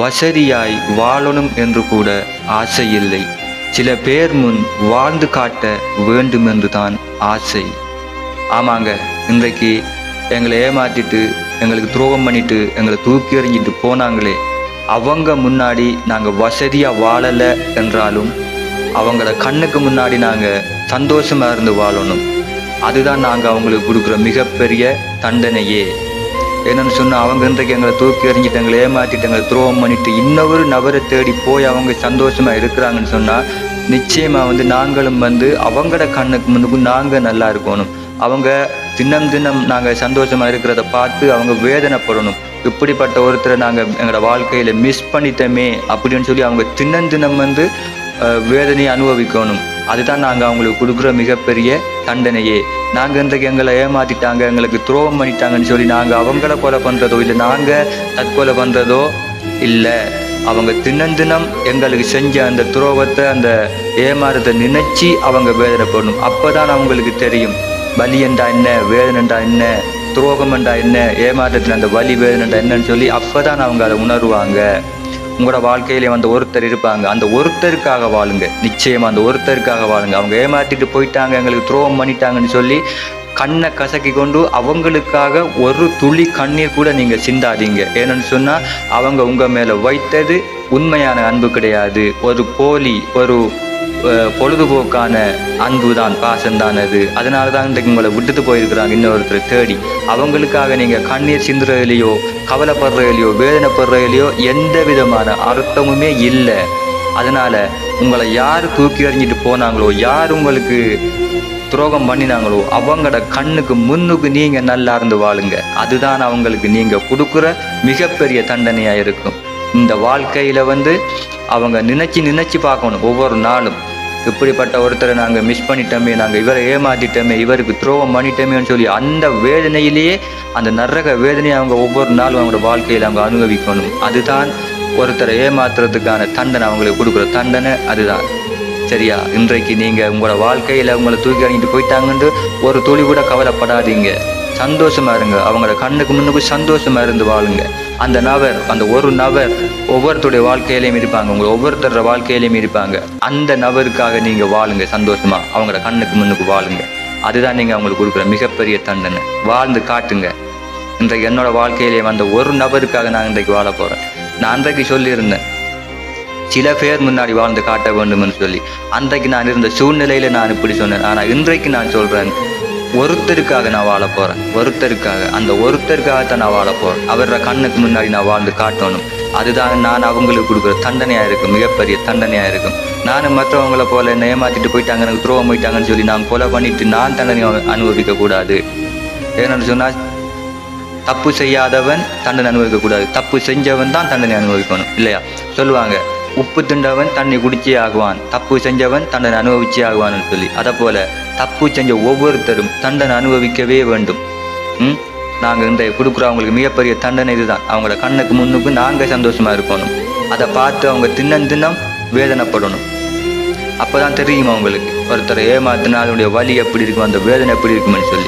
வசதியாய் வாழணும் என்று கூட ஆசை இல்லை சில பேர் முன் வாழ்ந்து காட்ட வேண்டும் என்று தான் ஆசை. ஆமாங்க இன்றைக்கு எங்களை ஏமாத்திட்டு எங்களுக்கு துரோகம் பண்ணிட்டு எங்களை தூக்கி எறிஞ்சிட்டு போனாங்களே அவங்க முன்னாடி நாங்கள் வசதியாக வாழலை என்றாலும் அவங்கள கண்ணுக்கு முன்னாடி நாங்கள் சந்தோஷமாக இருந்து வாழணும். அதுதான் நாங்கள் அவங்களுக்கு கொடுக்குற மிகப்பெரிய தண்டனையே. என்னன்னு சொன்னால் அவங்க இன்றைக்கு எங்களை தூக்கி எறிஞ்சிட்டு எங்களை ஏமாத்திட்டு எங்களை துரோகம் பண்ணிட்டு இன்னொரு நபரை தேடி போய் அவங்க சந்தோஷமா இருக்கிறாங்கன்னு சொன்னால் நிச்சயமாக வந்து நாங்களும் வந்து அவங்களோட கண்ணுக்கு முன்னுக்கும் நாங்கள் நல்லா இருக்கணும். அவங்க தினம் தினம் நாங்கள் சந்தோஷமா இருக்கிறத பார்த்து அவங்க வேதனைப்படணும். இப்படிப்பட்ட ஒருத்தரை நாங்கள் எங்களோட வாழ்க்கையில் மிஸ் பண்ணிட்டோமே அப்படின்னு சொல்லி அவங்க தினம் தினம் வந்து வேதனையை அனுபவிக்கணும். அதுதான் நாங்கள் அவங்களுக்கு கொடுக்குற மிகப்பெரிய தண்டனையே. நாங்கள் இன்றைக்கு எங்களை ஏமாத்திட்டாங்க எங்களுக்கு துரோகம் பண்ணிட்டாங்கன்னு சொல்லி நாங்கள் அவங்கள கொலை பண்ணுறதோ இல்லை நாங்கள் தற்கொலை பண்ணுறதோ இல்லை. அவங்க தினந்தினம் எங்களுக்கு செஞ்ச அந்த துரோகத்தை அந்த ஏமாறத்தை நினைச்சு அவங்க வேதனைப்படணும். அப்பதான் அவங்களுக்கு தெரியும். வலி என்றா என்ன வேதனைண்டா என்ன துரோகம் என்றா என்ன ஏமாற்றத்தில் அந்த வலி வேதனைண்டா என்னன்னு சொல்லி அப்பதான் அவங்க அதை உணருவாங்க. உங்களோட வாழ்க்கையில வந்து ஒருத்தர் இருப்பாங்க. அந்த ஒருத்தருக்காக வாழுங்க. நிச்சயமா அந்த ஒருத்தருக்காக வாழுங்க. அவங்க ஏமாத்திட்டு போயிட்டாங்க எங்களுக்கு துரோகம் பண்ணிட்டாங்கன்னு சொல்லி கண்ணை கசக்கி கொண்டு அவங்களுக்காக ஒரு துளி கண்ணீர் கூட நீங்க சிந்தாதீங்க. ஏன்னு சொன்னா அவங்க உங்க மேல வைத்தது உண்மையான அன்பு கிடையாது. ஒரு போலி ஒரு பொழுதுபோக்கான அன்பு தான் பாசம்தான் அது அதனால தான் இன்றைக்கு உங்களை விட்டுட்டு போயிருக்கிறாங்க இன்னொருத்தர் தேடி. அவங்களுக்காக நீங்கள் கண்ணீர் சிந்துறதுலையோ கவலைப்படுறதுலையோ வேதனைப்படுறதுலையோ எந்த விதமான அர்த்தமுமே இல்லை. அதனால் உங்களை யார் தூக்கி எறிஞ்சிட்டு போனாங்களோ யார் உங்களுக்கு துரோகம் பண்ணினாங்களோ அவங்களோட கண்ணுக்கு முன்னுக்கு நீங்கள் நல்லா இருந்து வாழுங்க. அதுதான் அவங்களுக்கு நீங்கள் கொடுக்குற மிகப்பெரிய தண்டனையாக இருக்கும். இந்த வாழ்க்கையில் வந்து அவங்க நினச்சி நினச்சி பார்க்கணும் ஒவ்வொரு நாளும். இப்படிப்பட்ட ஒருத்தரை நாங்கள் மிஸ் பண்ணிட்டோமே நாங்கள் இவரை ஏமாத்திட்டோமே இவருக்கு துரோகம் பண்ணிட்டோமேன்னு சொல்லி அந்த வேதனையிலேயே அந்த நரக வேதனையை அவங்க ஒவ்வொரு நாளும் அவங்களோட வாழ்க்கையில் அவங்க அனுபவிக்கணும். அதுதான் ஒருத்தரை ஏமாத்துறதுக்கான தண்டனை அவங்களுக்கு கொடுக்குற தண்டனை அதுதான். சரியா? இன்றைக்கு நீங்கள் உங்களோட வாழ்க்கையில் உங்களை தூக்கி அணிட்டு போயிட்டாங்கன்னு ஒரு துளி கூட கவலைப்படாதீங்க. சந்தோஷமா இருங்க. அவங்களோட கண்ணுக்கு முன்னுக்கு சந்தோஷமா இருந்து வாழுங்க. அந்த நபர் அந்த ஒரு நபர் ஒவ்வொருத்தருடைய வாழ்க்கையிலையும் இருப்பாங்க. உங்க ஒவ்வொருத்தரோட வாழ்க்கையிலையும் இருப்பாங்க. அந்த நபருக்காக நீங்க வாழுங்க சந்தோஷமா. அவங்களோட கண்ணுக்கு முன்னுக்கு வாழுங்க. அதுதான் நீங்க அவங்களுக்கு கொடுக்குற மிகப்பெரிய தண்டனை. வாழ்ந்து காட்டுங்க. இன்றைக்கு என்னோட வாழ்க்கையிலேயே வந்த ஒரு நபருக்காக நான் இன்றைக்கு வாழ போறேன். நான் அன்றைக்கு சொல்லியிருந்தேன் சில பேர் முன்னாடி வாழ்ந்து காட்ட வேண்டும்னு சொல்லி. அன்றைக்கு நான் இருந்த சூழ்நிலையில நான் இப்படி சொன்னேன். ஆனா இன்றைக்கு நான் சொல்றேன் ஒருத்தருக்காக நான் வாழ போறேன். ஒருத்தருக்காக அந்த ஒருத்தருக்காக தான் நான் வாழ போறேன். அவரோட கண்ணுக்கு முன்னாடி நான் வாழ்ந்து காட்டணும். அதுதான் நான் அவங்களுக்கு கொடுக்குற தண்டனையாக இருக்கும் மிகப்பெரிய தண்டனையாக இருக்கும். நானும் மற்றவங்கள போல என்ன ஏமாத்திட்டு போயிட்டாங்க எனக்கு துரோகம் போயிட்டாங்கன்னு சொல்லி நான் கொலை பண்ணிட்டு நான் தண்டனை அனுபவிக்க கூடாது. ஏன்னு சொன்னா தப்பு செய்யாதவன் தண்டனை அனுபவிக்க கூடாது. தப்பு செஞ்சவன் தான் தண்டனை அனுபவிக்கணும் இல்லையா? சொல்லுவாங்க உப்பு திண்டவன் தண்ணி குடிச்சே ஆகுவான் தப்பு செஞ்சவன் தண்டனை அனுபவிச்சே ஆகுவான்னு சொல்லி. அதை போல தப்பு செஞ்ச ஒவ்வொருத்தரும் தண்டனை அனுபவிக்கவே வேண்டும். ம்? நாங்கள் இந்த கொடுக்குற அவங்களுக்கு மிகப்பெரிய தண்டனை இதுதான். அவங்களோட கண்ணுக்கு முன்னுக்கு நாங்கள் சந்தோஷமா இருக்கணும். அதை பார்த்து அவங்க தின்னம் தின்னம் வேதனைப்படணும். அப்போதான் தெரியும் அவங்களுக்கு ஒருத்தரை ஏமாத்தினா அதனுடைய வலி எப்படி இருக்கும் அந்த வேதனை எப்படி இருக்கும்னு சொல்லி.